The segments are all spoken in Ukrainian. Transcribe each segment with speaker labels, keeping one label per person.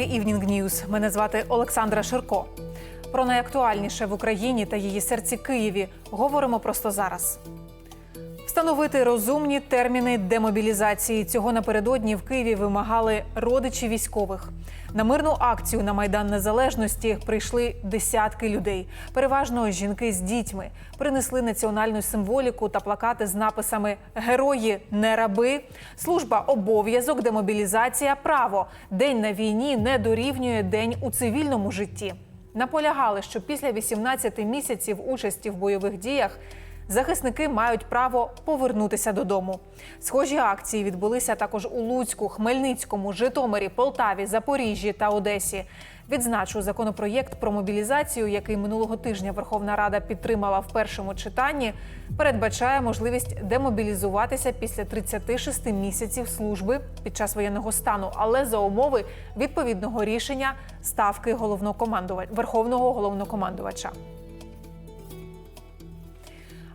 Speaker 1: ефірі Evening News. Мене звати Олександра Ширко. Про найактуальніше в Україні та її серці Києві говоримо просто зараз. Встановити розумні терміни демобілізації. Цього напередодні в Києві вимагали родичі військових. На мирну акцію на Майдан Незалежності прийшли десятки людей, переважно жінки з дітьми. Принесли національну символіку та плакати з написами Герої не раби, служба обов'язок, демобілізація, право. День на війні не дорівнює день у цивільному житті. Наполягали, що після 18 місяців участі в бойових діях захисники мають право повернутися додому. Схожі акції відбулися також у Луцьку, Хмельницькому, Житомирі, Полтаві, Запоріжжі та Одесі. Відзначу законопроєкт про мобілізацію, який минулого тижня Верховна Рада підтримала в першому читанні, передбачає можливість демобілізуватися після 36 місяців служби під час воєнного стану, але за умови відповідного рішення ставки головнокомандувача Верховного головнокомандувача.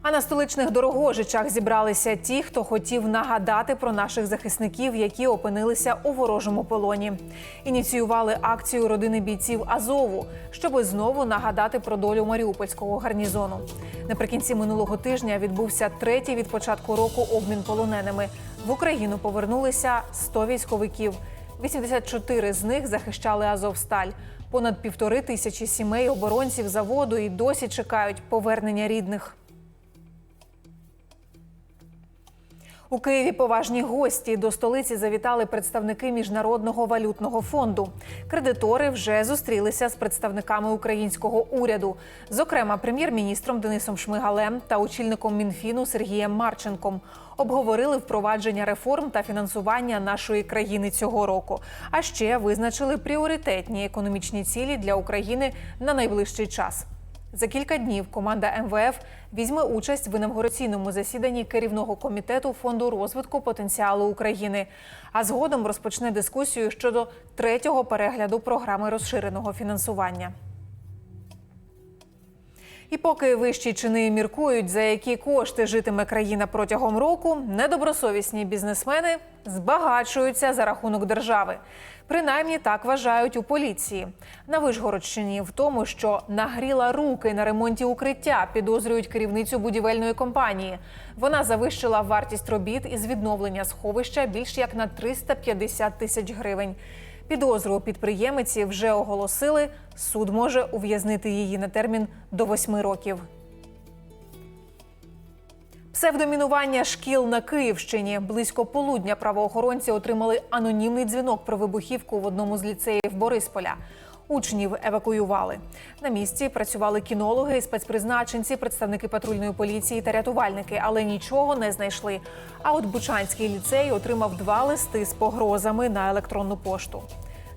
Speaker 1: А на столичних дорогожичах зібралися ті, хто хотів нагадати про наших захисників, які опинилися у ворожому полоні. Ініціювали акцію родини бійців Азову, щоби знову нагадати про долю маріупольського гарнізону. Наприкінці минулого тижня відбувся третій від початку року обмін полоненими. В Україну повернулися 100 військовиків. 84 з них захищали Азовсталь. Понад півтори тисячі сімей оборонців заводу і досі чекають повернення рідних. У Києві поважні гості до столиці завітали представники міжнародного валютного фонду. Кредитори вже зустрілися з представниками українського уряду, зокрема прем'єр-міністром Денисом Шмигалем та очільником Мінфіну Сергієм Марченком. Обговорили впровадження реформ та фінансування нашої країни цього року. А ще визначили пріоритетні економічні цілі для України на найближчий час. За кілька днів команда МВФ візьме участь в інавгураційному засіданні керівного комітету фонду розвитку потенціалу України. А згодом розпочне дискусію щодо третього перегляду програми розширеного фінансування. І поки вищі чини міркують, за які кошти житиме країна протягом року, недобросовісні бізнесмени збагачуються за рахунок держави. Принаймні так вважають у поліції. На Вишгородщині в тому, що нагріла руки на ремонті укриття, підозрюють керівницю будівельної компанії. Вона завищила вартість робіт із відновлення сховища більш як на 350 тисяч гривень. Підозру підприємиці вже оголосили. Суд може ув'язнити її на термін до восьми років. Псевдомінування шкіл на Київщині близько полудня правоохоронці отримали анонімний дзвінок про вибухівку в одному з ліцеїв Борисполя. Учнів евакуювали. На місці працювали кінологи, спецпризначенці, представники патрульної поліції та рятувальники, але нічого не знайшли. А от Бучанський ліцей отримав два листи з погрозами на електронну пошту.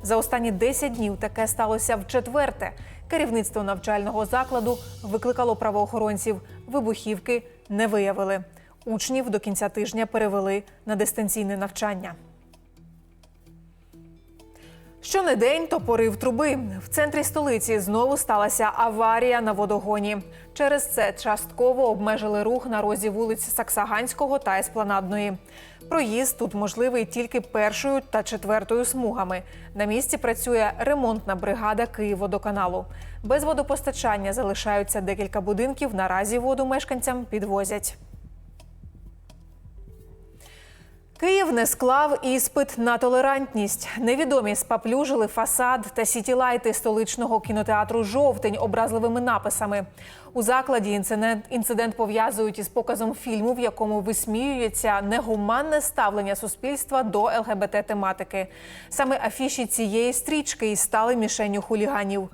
Speaker 1: За останні 10 днів таке сталося вчетверте. Керівництво навчального закладу викликало правоохоронців. Вибухівки не виявили. Учнів до кінця тижня перевели на дистанційне навчання. Щонедень то порив труби. В центрі столиці знову сталася аварія на водогоні. Через це частково обмежили рух на розі вулиць Саксаганського та Еспланадної. Проїзд тут можливий тільки першою та четвертою смугами. На місці працює ремонтна бригада Київводоканалу. Без водопостачання залишаються декілька будинків. Наразі воду мешканцям підвозять. Київ не склав іспит на толерантність. Невідомі спаплюжили фасад та сітілайти столичного кінотеатру Жовтень образливими написами. У закладі інцидент, інцидент пов'язують із показом фільму, в якому висміюється негуманне ставлення суспільства до ЛГБТ-тематики. Саме афіші цієї стрічки і стали мішенню хуліганів.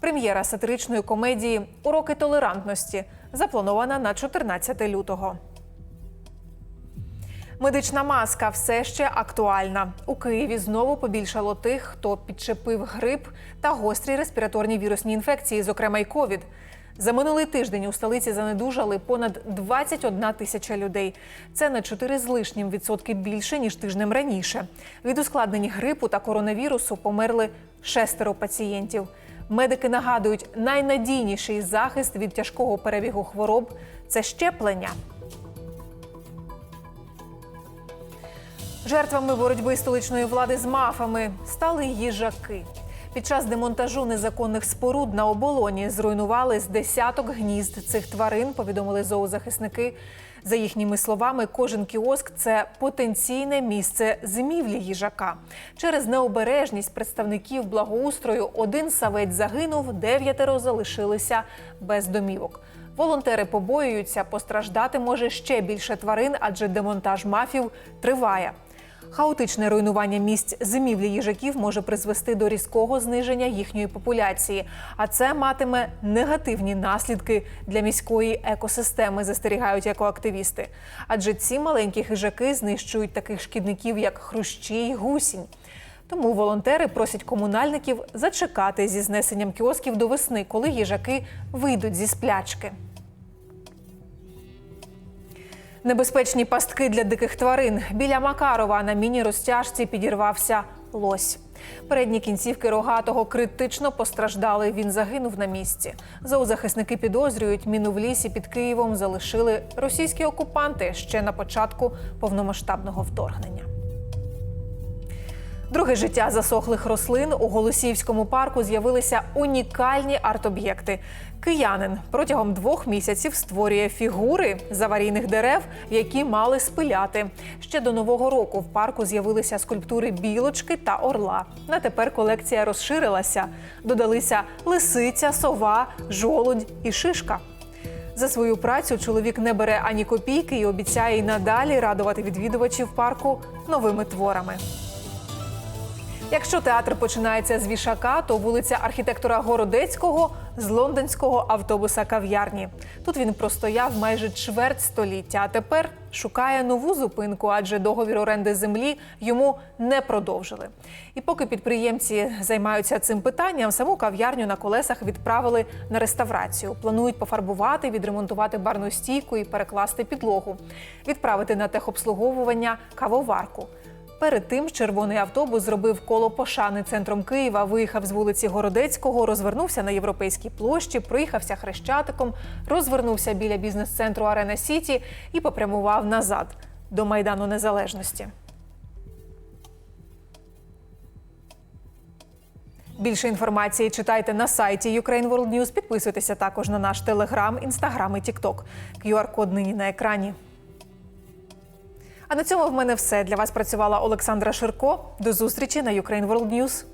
Speaker 1: Прем'єра сатиричної комедії Уроки толерантності запланована на 14 лютого. Медична маска все ще актуальна. У Києві знову побільшало тих, хто підчепив грип та гострі респіраторні вірусні інфекції, зокрема й ковід. За минулий тиждень у столиці занедужали понад 21 тисяча людей. Це на 4 з лишнім відсотки більше ніж тижнем раніше. Від ускладнень грипу та коронавірусу померли шестеро пацієнтів. Медики нагадують, найнадійніший захист від тяжкого перебігу хвороб це щеплення. Жертвами боротьби столичної влади з мафами стали їжаки. Під час демонтажу незаконних споруд на оболоні зруйнували з десяток гнізд цих тварин. Повідомили зоозахисники. За їхніми словами, кожен кіоск це потенційне місце зимівлі їжака. Через необережність представників благоустрою один савець загинув, дев'ятеро залишилися без домівок. Волонтери побоюються, постраждати може ще більше тварин, адже демонтаж мафів триває. Хаотичне руйнування місць зимівлі їжаків може призвести до різкого зниження їхньої популяції, а це матиме негативні наслідки для міської екосистеми, застерігають екоактивісти. Адже ці маленькі хижаки знищують таких шкідників, як хрущі й гусінь. Тому волонтери просять комунальників зачекати зі знесенням кіосків до весни, коли їжаки вийдуть зі сплячки. Небезпечні пастки для диких тварин. Біля Макарова на міні-розтяжці підірвався лось. Передні кінцівки рогатого критично постраждали. Він загинув на місці. Зоозахисники підозрюють, міну в лісі під Києвом залишили російські окупанти ще на початку повномасштабного вторгнення. Друге життя засохлих рослин у Голосіївському парку з'явилися унікальні арт-об'єкти. Киянин протягом двох місяців створює фігури з аварійних дерев, які мали спиляти. Ще до нового року в парку з'явилися скульптури білочки та орла. На тепер колекція розширилася. Додалися лисиця, сова, жолудь і шишка. За свою працю чоловік не бере ані копійки і обіцяє й надалі радувати відвідувачів парку новими творами. Якщо театр починається з вішака, то вулиця архітектора Городецького з лондонського автобуса кав'ярні. Тут він простояв майже чверть століття, а тепер шукає нову зупинку, адже договір оренди землі йому не продовжили. І поки підприємці займаються цим питанням, саму кав'ярню на колесах відправили на реставрацію. Планують пофарбувати, відремонтувати барну стійку і перекласти підлогу, відправити на техобслуговування кавоварку. Перед тим червоний автобус зробив коло пошани центром Києва, виїхав з вулиці Городецького, розвернувся на європейській площі, проїхався хрещатиком, розвернувся біля бізнес-центру Арена Сіті і попрямував назад до Майдану Незалежності. Більше інформації читайте на сайті Ukraine World News. Підписуйтеся також на наш телеграм, інстаграм і тікток. QR-код нині на екрані. А на цьому в мене все. Для вас працювала Олександра Ширко. До зустрічі на Ukraine World News.